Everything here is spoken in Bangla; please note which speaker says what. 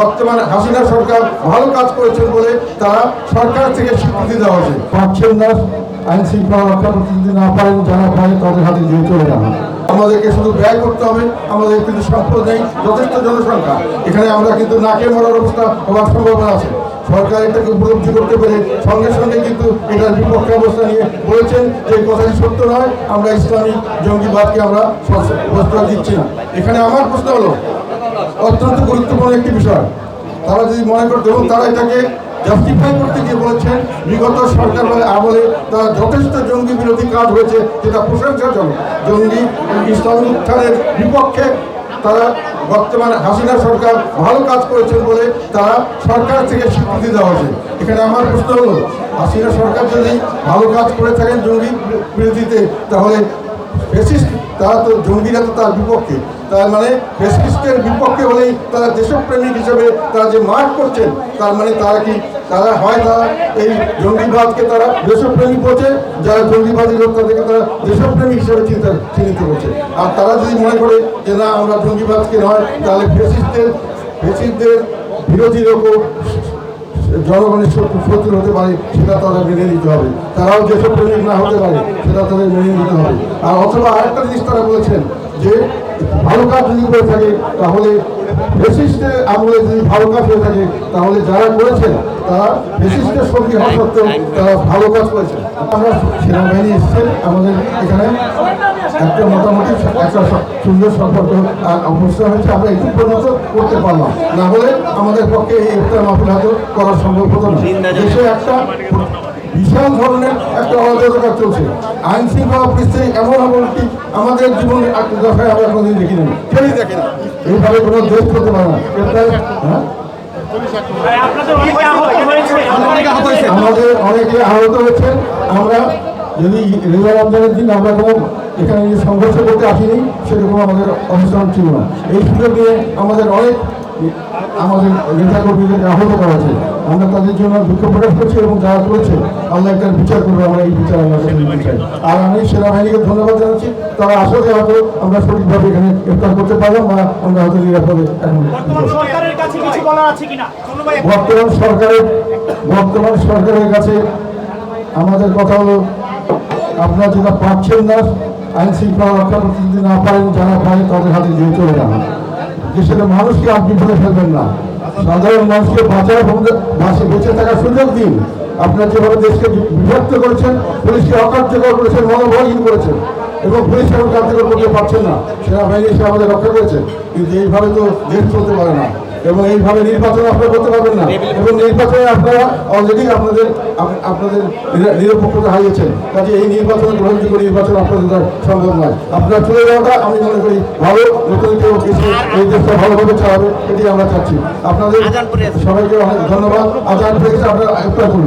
Speaker 1: বর্তমানে হাসিনা সরকার ভালো কাজ করেছেন বলে তারা সরকার থেকে স্বীকৃতি দেওয়া হয়েছে। পাচ্ছেন না আইন শৃঙ্খলা রক্ষা করতে যদি না পারেন যারা পারে তাদের হাতে দিয়ে চলে যান আমাদেরকে শুধু ব্যয় করতে হবে আমাদের কিন্তু সম্পদ নেই যথেষ্ট জনসংখ্যা। এখানে আমরা কিন্তু নাকে মরার অবস্থা হওয়ার সম্ভাবনা আছে। সরকার এটাকে উপলব্ধি করতে পেরে সঙ্গে সঙ্গে কিন্তু এটার বিপক্ষে অবস্থা নিয়ে বলেছেন যে কথাটি সত্য নয় আমরা ইসলামিক জঙ্গিবাদকে আমরা প্রশ্রয় দিচ্ছি না। এখানে আমার প্রশ্ন হলো অত্যন্ত গুরুত্বপূর্ণ একটি বিষয়। তারা যদি মনে করতো এবং তারা এটাকে জাস্টিফাই করতে গিয়ে বলেছেন, বিগত সরকার আমলে তারা যথেষ্ট জঙ্গি বিরোধী কাজ হয়েছে, যেটা প্রশংসাজনক। জঙ্গি ইসলামী উত্থানের বিপক্ষে তারা বর্তমানে হাসিনা সরকার ভালো কাজ করেছেন বলে তারা সরকার থেকে স্বীকৃতি দেওয়া হয়েছে। এখানে আমার প্রশ্ন হলো, হাসিনা সরকার যদি ভালো কাজ করে থাকেন জঙ্গি বিরোধীতে, তাহলে ফেসিস্ট, তারা তো জঙ্গিরা তো তার বিপক্ষে। তার মানে ফেসিস্টের বিপক্ষে হলেই তারা দেশপ্রেমিক হিসেবে তারা যে মার্ক করছেন, তার মানে তারা কি, তারা হয় তারা এই জঙ্গিবাদকে তারা দেশপ্রেমিক করছে যারা জঙ্গিবাদী লোক তাদেরকে তারা দেশপ্রেমিক হিসেবে চিন্তা চিহ্নিত করছে। আর তারা যদি মনে করে যে না, আমরা জঙ্গিবাদকে নয়, তাহলে ফেসিস্টদের ফেসিস্টদের বিরোধী লোকও জনগণের শত্রু হতে পারে, সেটা তাদের মেনে নিতে হবে। তারাও যেসব প্রেমিক না হতে পারে, সেটা তাদের মেনে নিতে হবে। আর অথবা আরেকটা জিনিস তারা বলেছেন যে, ভালো কাজ যদি করে থাকে, তাহলে ফেসিস্টের আমলে যদি ভালো কাজ হয়ে থাকে, তাহলে যারা করেছেন, তারা ফেসিস্টের সঙ্গে হওয়া সত্ত্বেও তারা ভালো কাজ করেছেন। আমরা সেনাবাহিনী এসেছেন, আমাদের এখানে একটা মোটামুটি একটা সুন্দর সম্পর্ক অবস্থা হয়েছে আমরা একটু পরিণত করতে পারলাম। না হলে আমাদের পক্ষে এই ইফতার মাহফিল হয়তো করা সম্ভব হতো না। দেশে একটা বিশাল ধরনের একটা অরাজকতা চলছে। আইন শৃঙ্খলা পরিস্থিতি এমন অবনতি আমাদের জীবনে দশায় আমরা কোনোদিন দেখি না কেউই দেখে না। এইভাবে কোনো দেশ করতে পারে না। হ্যাঁ? আমাদের অনেকে আহত হয়েছেন। আমরা যদি রেজা রমজানের দিন আমরা কোনো এখানে যে সংঘর্ষ করতে আসিনি সেরকম আমাদের অবস্থান ছিল না। এই সুযোগ নিয়ে আমাদের অনেক আমাদের নেতা কর্মীদেরকে আহত করা হয়েছে। আমরা তাদের জন্য দুঃখ প্রকাশ করছি এবং যারা করেছে আল্লাহ একটা বিচার করব আমরা এই বিচার নিতে চাই। আর আমি সেনাবাহিনীকে ধন্যবাদ জানাচ্ছি তারা আসলে হয়তো আমরা সঠিকভাবে এখানে গ্রেফতার করতে পারলাম বা আমরা হয়তো নিরাপদে
Speaker 2: আছে
Speaker 1: বর্তমান সরকারের বর্তমান সরকারের কাছে আমাদের কথা হলো আপনারা যেটা পাচ্ছেন না আইন শৃঙ্খলা রক্ষা করতে না পারেন যারা পারে তাদের হাতে দিয়ে চলে যান দেশের মানুষকে আপনি ভুলে ফেলবেন না। সাধারণ মানুষকে বাঁচার এবং বেঁচে থাকার সুযোগ দিন। আপনারা যেভাবে দেশকে বিভক্ত করেছেন, পুলিশকে অকার্যকর করেছেন মনোবলহীন করেছেন, এবং পুলিশ এখন কার্যকর করতে পারছেন না। সেনাবাহিনী এসে আমাদের রক্ষা করেছে। কিন্তু এইভাবে তো দেশ চলতে পারে না। এবং এইভাবে নির্বাচন আপনারা করতে পারবেন না। এবং নির্বাচনে আপনারা অলরেডি আপনাদের আপনাদের নিরা- নিরপেক্ষতা হারিয়েছেন। কাজে এই নির্বাচন গ্রহণযোগ্য নির্বাচন আপনাদের সম্ভব নয়। আপনারা চলে যাওয়াটা আমি মনে করি ভালো। নতুন কেউ কিছু এই দেশটা ভালোভাবে চালাবে এটি আমরা চাচ্ছি। আপনাদের সবাইকে অনেক ধন্যবাদ। আজান পেয়েছে আপনারা একটা করুন